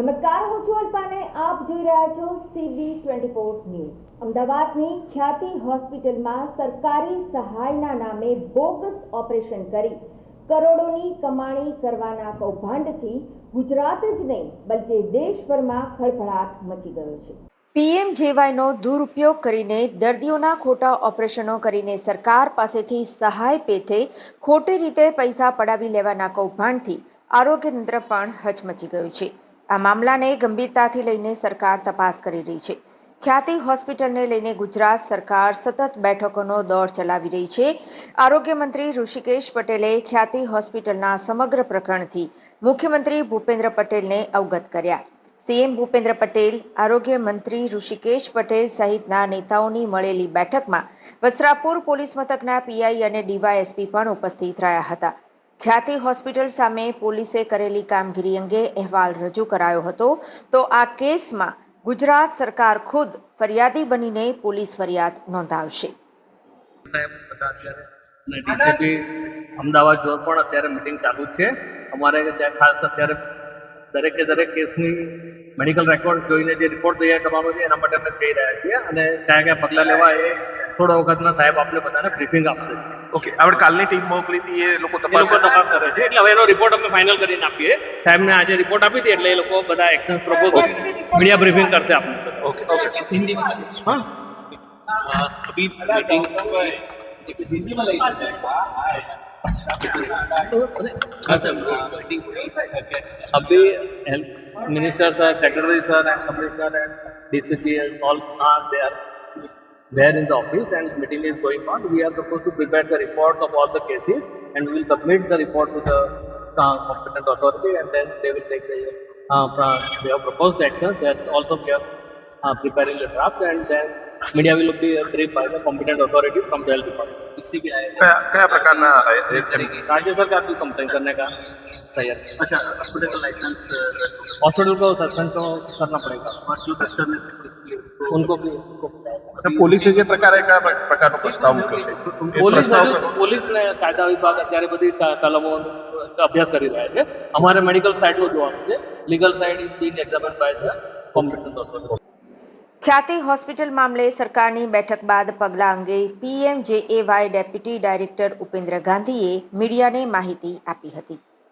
હું છું અલ્પાને. આપ જોઈ રહ્યા છો સીબી ટ્વેન્ટી ફોર ન્યૂઝ. અમદાવાદની ખ્યાતિ હોસ્પિટલમાં સરકારી સહાયના નામે બોગસ ઓપરેશન કરી. કરોડોની કમાણી કરવાના કૌભાંડથી ગુજરાત જ નહીં, બલકે દેશભરમાં ખળભળાટ મચી ગયો છે. પીએમજેવાયનો દુરુપયોગ કરીને દર્દીઓના ખોટા ઓપરેશનો કરીને સરકાર પાસેથી સહાય પેઠે ખોટી રીતે પૈસા પડાવી લેવાના કૌભાંડથી આરોગ્ય તંત્ર પણ હચમચી ગયું છે. આ મામલાને ગંભીરતાથી લઈને સરકાર તપાસ કરી રહી છે. ખ્યાતિ હોસ્પિટલને લઈને ગુજરાત સરકાર સતત બેઠકોનો દોર ચલાવી રહી છે. આરોગ્ય મંત્રી ઋષિકેશ પટેલે ખ્યાતિ હોસ્પિટલના સમગ્ર પ્રકરણથી મુખ્યમંત્રી ભૂપેન્દ્ર પટેલને અવગત કર્યા. સીએમ ભૂપેન્દ્ર પટેલ, આરોગ્ય મંત્રી ઋષિકેશ પટેલ સહિતના નેતાઓની મળેલી બેઠકમાં વસ્ત્રાપુર પોલીસ મથકના પીઆઈ અને ડીવાયએસપી પણ ઉપસ્થિત રહ્યા હતા. ખ્યાતિ હોસ્પિટલ સામે પોલીસે કરેલી કામગીરી અંગે અહેવાલ રજૂ કરાયો હતો. તો આ કેસમાં ગુજરાત સરકાર ખુદ ફરિયાદી બનીને પોલીસ ફરિયાદ નોંધાવશે. ડીસીપી અમદાવાદ જોર પણ અત્યારે મિટિંગ ચાલુ જ છે. અમારે ત્યાં ખાસ અત્યારે દરેકે દરેક કેસની મેડિકલ રેકોર્ડ જોઈને જે રિપોર્ટ તૈયાર કરવાનો છે, એના માટે અમે કહી રહ્યા છીએ. અને કયા કયા પગલાં લેવા એ થોડા વખતમાં સાહેબ આપણે બધાને બ્રીફિંગ આપશે ઓકે આપણે કાલની ટીમ મોકલી હતી એ લોકો એ તપાસ લોકો તપાસ કરે છે એટલે હવે એનો રિપોર્ટ અમે ફાઇનલ કરીને આપીએ સાહેબને આજે રિપોર્ટ આપી હતી એટલે એ લોકો બધા એક્શન્સ પ્રપોઝ મીડિયા બ્રીફિંગ કરશે આપણે ઓકે ઓકે हिंदी में हाँ अभी मीटिंग हिंदी में हाँ सर अभी health minister sir secretary sir and commissioner and DCP and all are there in the office and meeting is going on. We are supposed to prepare the reports of all the cases and we will submit the report to the uh, competent authority and then they will take the uh, they have proposed actions. They are also we are uh, preparing the draft and then media will be uh, briefed by the competent authority from the health department. किसी भी आएगा કયા કયા પ્રકારના એ- એમ- राज्य सरकार की complain करने का तैयार है। अच्छा हॉस्पिटल का लाइसेंस हॉस्पिटल को सस्पेंड तो करना पड़ेगा और जो डॉक्टर ने प्रैक्टिस की है, उनको भी उनको અચ્છા, પોલીસે જે પ્રકારે કયા પ્ર- પ્રકારનો પ્રસ્તાવ મૂક્યો છે એ પોલીસ પ્રસ્તાવ હજુ પોલીસને કાયદા વિભાગ અત્યારે બધી ક- કલમો અભ્યાસ કરી રહ્યા છે અમારે મેડિકલ સાઇડનું જોવાનું છે legal side is being examined by the competent authority Khyati hospital મામલે સરકારની બેઠક બાદ પગલાં અંગે પીએમજેએવાય ડેપ્યુટી ડાયરેક્ટર ઉપેન્દ્ર ગાંધીએ મીડિયાને માહિતી આપી હતી.